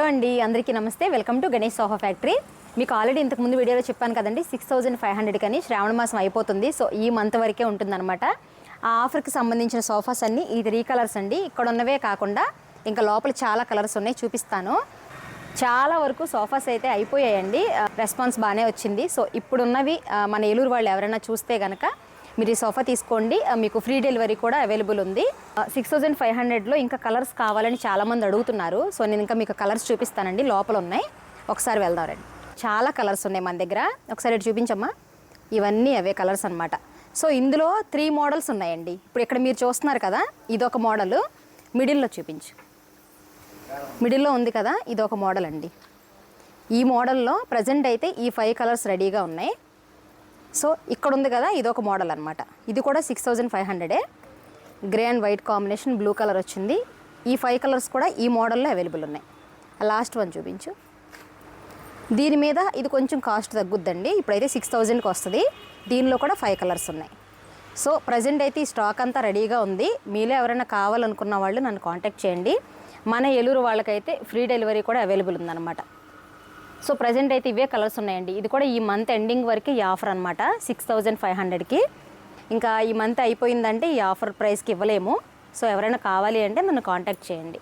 Hello అండి అందరికీ నమస్తే. Welcome to Ganesh sofa factory. మీకు ఆల్రెడీ ఇంతకు ముందు వీడియోలో చెప్పాను కదండి సిక్స్ థౌజండ్ ఫైవ్ హండ్రెడ్ కానీ శ్రావణ మాసం అయిపోతుంది. సో ఈ మంత్ వరకే ఉంటుందన్నమాట. ఆ ఆఫర్కి సంబంధించిన సోఫాస్ అన్నీ ఈ త్రీ కలర్స్ అండి. ఇక్కడ ఉన్నవే కాకుండా ఇంకా లోపల చాలా కలర్స్ ఉన్నాయి చూపిస్తాను. చాలా వరకు సోఫాస్ అయితే అయిపోయాయండి. రెస్పాన్స్ బాగానే వచ్చింది. సో ఇప్పుడున్నవి మన ఏలూరు వాళ్ళు ఎవరైనా చూస్తే కనుక మీరు ఈ సోఫా తీసుకోండి. మీకు ఫ్రీ డెలివరీ కూడా అవైలబుల్ ఉంది. సిక్స్ థౌజండ్ ఫైవ్ హండ్రెడ్లో ఇంకా కలర్స్ కావాలని చాలామంది అడుగుతున్నారు. సో నేను ఇంకా మీకు కలర్స్ చూపిస్తానండి. లోపల ఉన్నాయి ఒకసారి వెళ్దాం రండి. చాలా కలర్స్ ఉన్నాయి మన దగ్గర. ఒకసారి ఇటు చూపించమ్మా. ఇవన్నీ అవే కలర్స్ అనమాట సో ఇందులో త్రీ మోడల్స్ ఉన్నాయండి. ఇప్పుడు ఇక్కడ మీరు చూస్తున్నారు కదా ఇదొక మోడల్. మిడిల్లో చూపించు. మిడిల్లో ఉంది కదా ఇదొక మోడల్ అండి. ఈ మోడల్లో ప్రజెంట్ అయితే ఈ ఫైవ్ కలర్స్ రెడీగా ఉన్నాయి. సో ఇక్కడ ఉంది కదా ఇది ఒక మోడల్ అనమాట ఇది కూడా సిక్స్ థౌజండ్ ఫైవ్ హండ్రెడే grey and white combination blue colour వచ్చింది. ఈ ఫైవ్ కలర్స్ కూడా ఈ మోడల్లో అవైలబుల్ ఉన్నాయి. లాస్ట్ వన్ చూపించు. దీని మీద ఇది కొంచెం కాస్ట్ తగ్గుద్దండి. ఇప్పుడైతే సిక్స్ థౌజండ్కి వస్తుంది. దీనిలో కూడా ఫైవ్ కలర్స్ ఉన్నాయి. సో ప్రజెంట్ అయితే ఈ స్టాక్ అంతా రెడీగా ఉంది. మీలో ఎవరైనా కావాలనుకున్న వాళ్ళు నన్ను కాంటాక్ట్ చేయండి. మన ఏలూరు వాళ్ళకైతే ఫ్రీ డెలివరీ కూడా అవైలబుల్ ఉందన్నమాట. సో ప్రజెంట్ అయితే ఇవే కలర్స్ ఉన్నాయండి. ఇది కూడా ఈ మంత్ ఎండింగ్ వరకు ఈ ఆఫర్ అనమాట సిక్స్ థౌజండ్ ఫైవ్ హండ్రెడ్కి ఇంకా ఈ మంత్ అయిపోయిందంటే ఈ ఆఫర్ ప్రైస్కి ఇవ్వలేము. సో ఎవరైనా కావాలి అంటే నన్ను కాంటాక్ట్ చేయండి.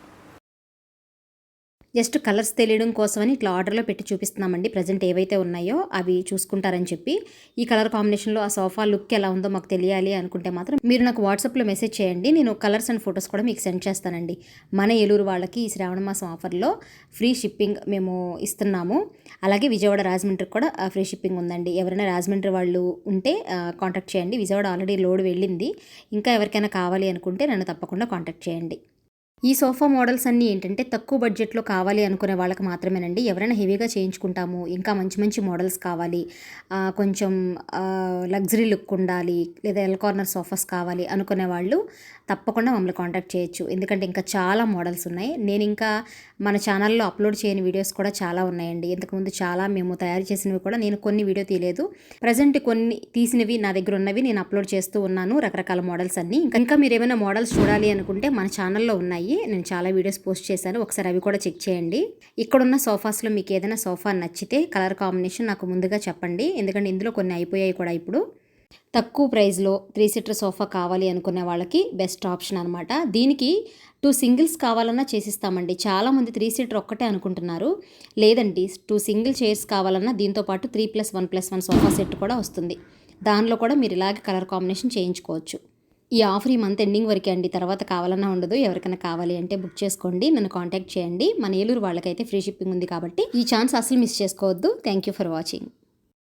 జస్ట్ కలర్స్ తెలియడం కోసమని ఇట్లా ఆర్డర్లో పెట్టి చూపిస్తున్నామండి. ప్రజెంట్ ఏవైతే ఉన్నాయో అవి చూసుకుంటారని చెప్పి. ఈ కలర్ కాంబినేషన్లో ఆ సోఫా లుక్ ఎలా ఉందో మాకు తెలియాలి అనుకుంటే మాత్రం మీరు నాకు వాట్సాప్లో మెసేజ్ చేయండి. నేను కలర్స్ అండ్ ఫొటోస్ కూడా మీకు సెండ్ చేస్తానండి. మన ఏలూరు వాళ్ళకి ఈ శ్రావణ మాసం ఆఫర్లో ఫ్రీ షిప్పింగ్ మేము ఇస్తున్నాము. అలాగే విజయవాడ రాజమండ్రికి కూడా ఫ్రీ షిప్పింగ్ ఉందండి. ఎవరైనా రాజమండ్రి వాళ్ళు ఉంటే కాంటాక్ట్ చేయండి. విజయవాడ ఆల్రెడీ లోడ్ వెళ్ళింది. ఇంకా ఎవరికైనా కావాలి అనుకుంటే నన్ను తప్పకుండా కాంటాక్ట్ చేయండి. ఈ సోఫా మోడల్స్ అన్నీ ఏంటంటే తక్కువ బడ్జెట్లో కావాలి అనుకునే వాళ్ళకి మాత్రమేనండి. ఎవరైనా హెవీగా చేయించుకుంటాము. ఇంకా మంచి మంచి మోడల్స్ కావాలి. కొంచెం లగ్జరీ లుక్ ఉండాలి. లేదా ఎల్ కార్నర్ సోఫాస్ కావాలి అనుకునే వాళ్ళు తప్పకుండా మమ్మల్ని కాంటాక్ట్ చేయొచ్చు. ఎందుకంటే ఇంకా చాలా మోడల్స్ ఉన్నాయి. నేను ఇంకా మన ఛానల్లో అప్లోడ్ చేయని వీడియోస్ కూడా చాలా ఉన్నాయండి. ఇంతకుముందు చాలా మేము తయారు చేసినవి కూడా నేను కొన్ని వీడియో తీయలేదు. ప్రజెంట్ కొన్ని తీసినవి నా దగ్గర ఉన్నవి నేను అప్లోడ్ చేస్తూ ఉన్నాను. రకరకాల మోడల్స్ అన్ని. ఇంకా ఇంకా మీరు ఏమైనా మోడల్స్ చూడాలి అనుకుంటే మన ఛానల్లో ఉన్నాయి. ఉన్నాయి. నేను చాలా వీడియోస్ పోస్ట్ చేశాను. ఒకసారి అవి కూడా చెక్ చేయండి. ఇక్కడున్న సోఫాస్లో మీకు ఏదైనా సోఫా నచ్చితే కలర్ కాంబినేషన్ నాకు ముందుగా చెప్పండి. ఎందుకంటే ఇందులో కొన్ని అయిపోయాయి కూడా ఇప్పుడు. తక్కువ ప్రైస్లో త్రీ సీటర్ సోఫా కావాలి అనుకునే వాళ్ళకి బెస్ట్ ఆప్షన్ అనమాట దీనికి టూ సింగిల్స్ కావాలన్నా చేసిస్తామండి. చాలామంది త్రీ సీటర్ ఒక్కటే అనుకుంటున్నారు. లేదండి టూ సింగిల్ చైర్స్ కావాలన్నా దీంతో పాటు three plus one plus one sofa set కూడా వస్తుంది. దానిలో కూడా మీరు ఇలాగే కలర్ కాంబినేషన్ చేయించుకోవచ్చు. ఈ ఆఫర్ ఈ మంత్ ఎండింగ్ వరకే అండి. తర్వాత కావాలన్నా ఉండదు. ఎవరికైనా కావాలి అంటే బుక్ చేసుకోండి. నన్ను కాంటాక్ట్ చేయండి. మన ఏలూరు వాళ్ళకైతే ఫ్రీ షిప్పింగ్ ఉంది కాబట్టి ఈ ఛాన్స్ అసలు మిస్ చేసుకోవద్దు. Thank you for watching.